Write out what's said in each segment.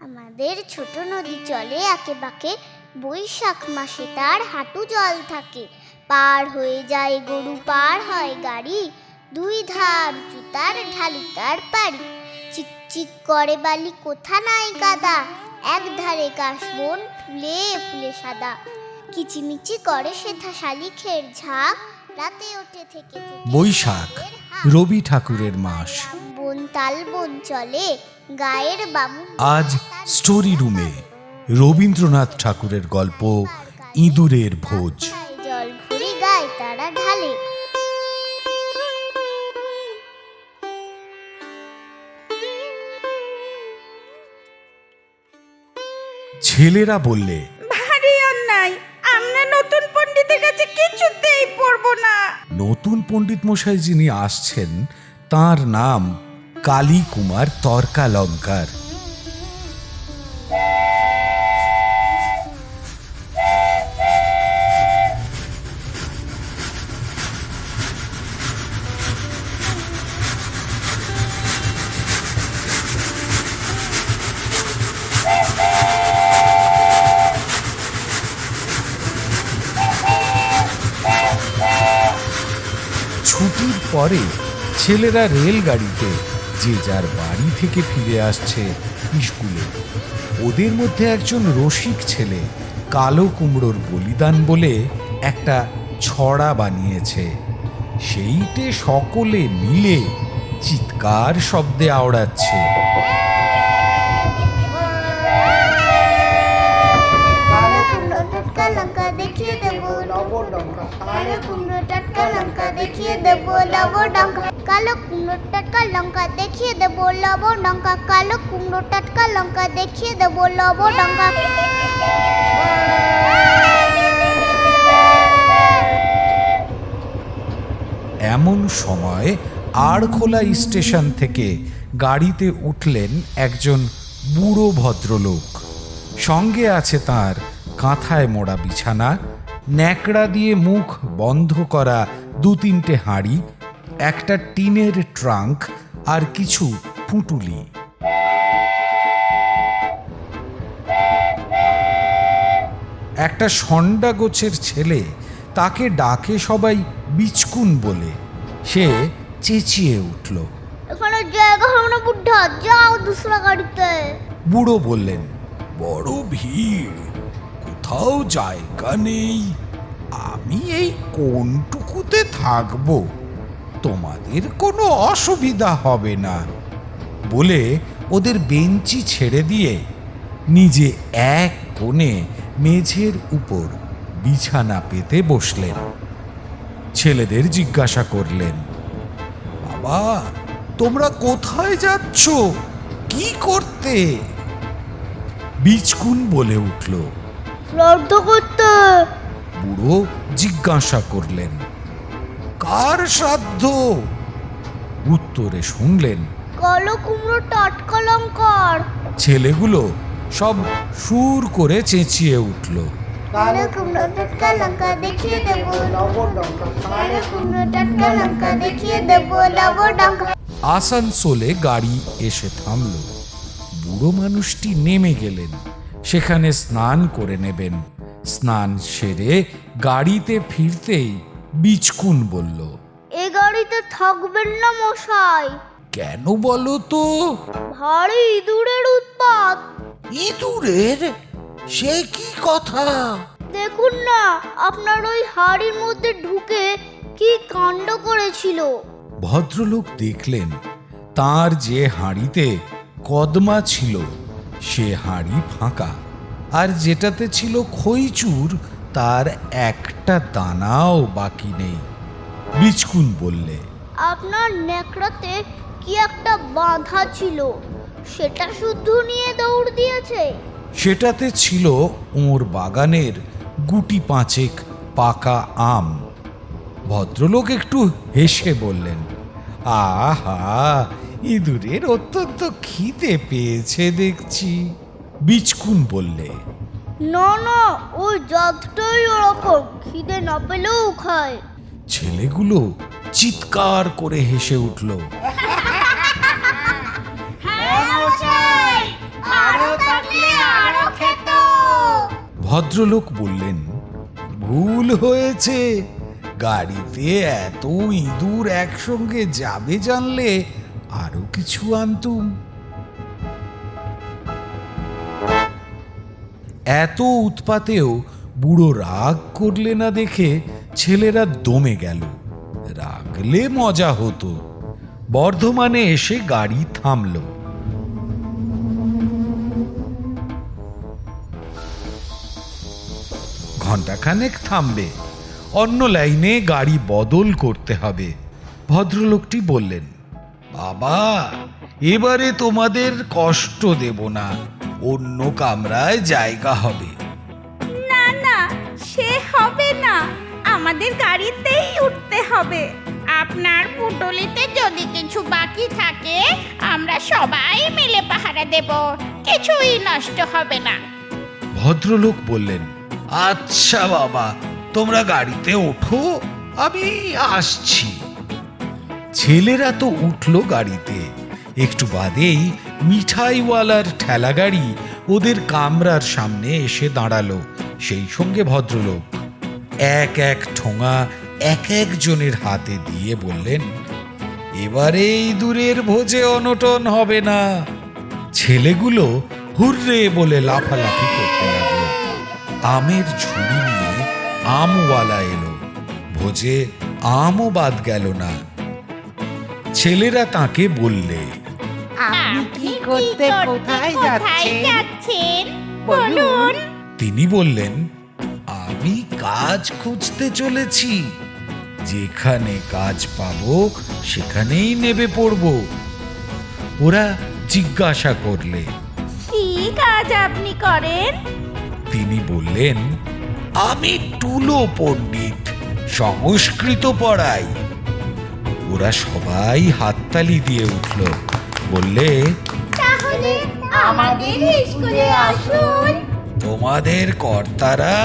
আমাদের ছোট নদী চলে আঁকে বাঁকে বৈশাখ মাসে তার হাঁটু জল থাকে। পার হয়ে যায় গরু পার হয় গাড়ি দুই ধার উঁচু তার ঢালু তার পারি চিকচিক করে বালি কোথা নাই কাদা এক ধারে কাশবন ফুলে ফুলে সাদা। কিচিমিচি করে সেথা শালিখের ঝাঁক রাতে ওঠে থেকে থেকে বৈশাখ রবি ঠাকুরের মাস। বন তাল বন চলে গায়ের আজ স্টোরি রুমে রবীন্দ্রনাথ ঠাকুরের গল্প ইঁদুরের ভোজ। জল ভরে গায়ে তারা ঢালে। ছেলেরা বললে ভারী অন্যায় আমরা নতুন পণ্ডিতের কাছে কিছুতেই পড়ব না। নতুন পণ্ডিত মশাই যিনি আসছেন তার নাম কালী কুমার তর্কালঙ্কার। ছুটির পরে ছেলেরা রেলগাড়িতে যে যার বাড়ি থেকে ফিরে আসছে স্কুলে। ওদের মধ্যে একজন রসিক ছেলে কালো কুমড়োর বলিদান বলে একটা ছড়া বানিয়েছে। সেইটে সকলে মিলে চিৎকার শব্দে আওড়াচ্ছে। দেখিয়ে দেবো। লবণ কালো কুমড়ো টাটকা লঙ্কা দেখিয়ে দেবো, লবণ লঙ্কা, কালো কুমড়ো টাটকা লঙ্কা দেখিয়ে দেবো, লবণ লঙ্কা। এমন সময় আড়খোলা স্টেশন থেকে গাড়িতে উঠলেন একজন বুড়ো ভদ্রলোক। সঙ্গে আছে তার কাঁথায় মোড়া বিছানা, ন্যাকড়া দিয়ে মুখ বন্ধ করা দু তিনটে হাঁড়ি একটা টিনের ট্রাঙ্ক আর কিছু পুটুলি। একটা সন্ডা গোছের ছেলে তাকে ডাকে সবাই বিচকুন বলে। সে চেঁচিয়ে উঠল। এখানে জায়গা হবে না বুদ্ধা যাও দুসরা গাড়িতে। বুড়ো বললেন বড় ভিড় কোথাও জায়গা নেই। আমি এই কোনটুকুতে থাকব? তোমাদের কোনো অসুবিধা হবে না বলে ওদের বেঞ্চি ছেড়ে দিয়ে নিজে এক কোণে মেঝের উপর বিছানা পেতে বসলেন। ছেলেদের জিজ্ঞাসা করলেন বাবা তোমরা কোথায় যাচ্ছ? কি করতে? বীজকুন বলে উঠল করতে। বুড়ো জিজ্ঞাসা করলেন কার শ্রাদ্ধ? উত্তরে শুনলেন কালো কুমড়ো টাটকা ছেলেগুলো সব সুর করে চেঁচিয়ে উঠল। কালো কুমড়ো টাটকা লঙ্কা দেখিয়ে দেবো। কালো কুমড়ো টাটকা লঙ্কা দেখিয়ে দেবো। লবণ আসানসোলে গাড়ি এসে থামল। বুড়ো মানুষটি নেমে গেলেন। সেখানে স্নান করে নেবেন। স্নান সেরে গাড়িতে ফিরতেই বিচকুন বলল। এ গাড়িতে থাকবেন না মশাই। কেন বলো তো? ভারী ইঁদুরের উৎপাত। ইঁদুরের? সে কি কথা? দেখুন না আপনার ওই হাড়ির মধ্যে ঢুকে কি কাণ্ড করেছিল। ভদ্রলোক দেখলেন তার যে হাঁড়িতে কদমা ছিল সে হাঁড়ি ফাঁকা আর যেটাতে ছিল খইচুর তার একটা দানাও বাকি নেই। বিচকুন বললে আপনার নেকড়াতে কি একটা বাঁধা ছিল? সেটা শুদ্ধ নিয়ে দৌড় দিয়েছে? সেটাতে ছিল ওর বাগানের গুটি পাঁচেক পাকা আম। ভদ্রলোক একটু হেসে বললেন আহা ইঁদুরের অত্যন্ত খিদে পেয়েছে দেখছি। বিচকুন বললে না না, ওই যতটাই ওরকম। খিদে না পেলেও খায়। ছেলেগুলো চিৎকার করে হেসে উঠল। ভদ্রলোক বললেন, ভুল হয়েছে। গাড়িতে এত ইঁদুর একসঙ্গে যাবে জানলে আরও কিছু আনতুম। এত উৎপাতেও বুড়ো রাগ করলে না দেখে ছেলেরা দমে গেল। রাগলে মজা হতো। বর্ধমানে এসে গাড়ি থামলো। ঘন্টাখানেক থামবে। অন্য লাইনে গাড়ি বদল করতে হবে। ভদ্রলোকটি বললেন, বাবা, এবারে তোমাদের কষ্ট দেব না। অন্য কামরায় জায়গা হবে। না না সে হবে না। আমাদের গাড়িতেই উঠতে হবে। আপনার পুটলিতে যদি কিছু বাকি থাকে আমরা সবাই মিলে পাহারা দেব। কিছুই নষ্ট হবে না। ভদ্রলোক বললেন আচ্ছা বাবা তোমরা গাড়িতে ওঠো আমি আসছি। ছেলেরা তো উঠল গাড়িতে। একটু বাদেই মিঠাইওয়ালার ঠেলা গাড়ি ওদের কামরার সামনে এসে দাঁড়াল, সেই সঙ্গে ভদ্রলোক। এক এক ঠোঙা এক একজনের হাতে দিয়ে বললেন এবারে এই দূরের ভোজে অনটন হবে না। ছেলেগুলো হুররে বলে লাফালাফি করতে লাগল। আমের ঝুড়ি নিয়ে আমওয়ালা এলো। ভোজে আমও বাদ গেল না। ছেলেরা তাকে বললে আপনি কি করতে কোথায় যাচ্ছেন? বলুন। তিনি বললেন আমি কাজ খুঁজতে চলেছি। যেখানে কাজ পাবো সেখানেই নেবে পড়ব। ওরা জিজ্ঞাসা করলে কি কাজ আপনি করেন? তিনি বললেন আমি টুলো পণ্ডিত সংস্কৃত পড়াই। ওরা সবাই হাততালি দিয়ে উঠল। বললে তাহলে আমাদের স্কুলে আসুন। তোমাদের কর্তারা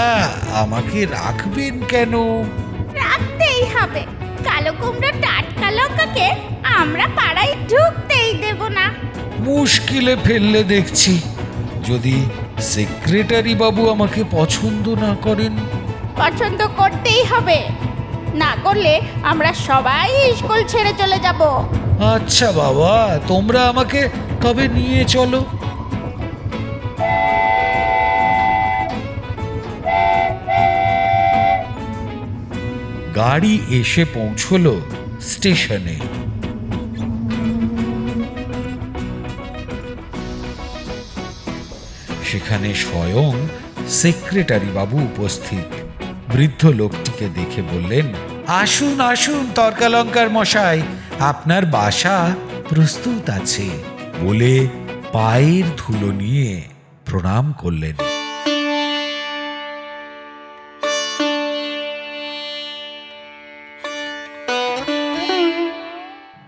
আমাকে রাখবেন কেন? রাখতেই হবে। কালো কুমড়ো টাটকা লঙ্কাকে আমরা পাড়ায় ঢুকতেই দেব না। মুশকিলে ফেললে দেখছি। যদি সেক্রেটারি বাবু আমাকে পছন্দ না করেন? পছন্দ করতেই হবে। না করলে আমরা সবাই স্কুল ছেড়ে চলে যাব। আচ্ছা বাবা, তোমরা আমাকে তবে নিয়ে চলো। গাড়ি এসে পৌঁছলো স্টেশনে। সেখানে স্বয়ং সেক্রেটারি বাবু উপস্থিত। বৃদ্ধ লোকটিকে দেখে বললেন আসুন আসুন তর্কালঙ্কার মশাই আপনার বাসা প্রস্তুত আছে। বলে পায়ের ধুলো নিয়ে প্রণাম করলেন।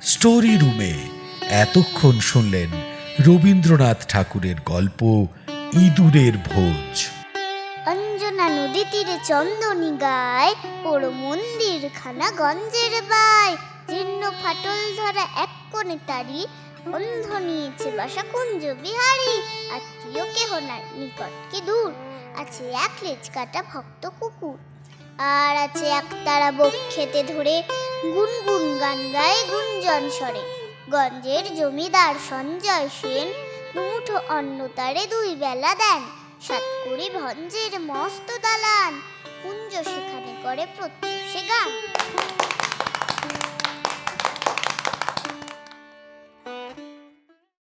স্টোরি রুমে এতক্ষণ শুনলেন রবীন্দ্রনাথ ঠাকুরের গল্প ইঁদুরের ভোজ। তীরে চন্দনী গায় পোড়ো মন্দির খানা গঞ্জের বাই। জীর্ণ ফাটল ধরা এক কোণে তারি, অন্ধ নিয়েছে বাসা কুঞ্জ বিহারি। আত্মীয় কেহ নাই, নিকট কি দূর? আছে এক লেজ কাটা ভক্ত কুকুর। আর আছে এক তারা বক খেতে ধরে, গুনগুন গান গায় গুঞ্জন স্বরে। গঞ্জের জমিদার সঞ্জয় সেন মুঠো অন্ন তারে দুই বেলা দেন। সাতকুড়ি ভঞ্জের মস্ত দালান। কুঞ্জ সেখানে করে প্রত্যুষে গান।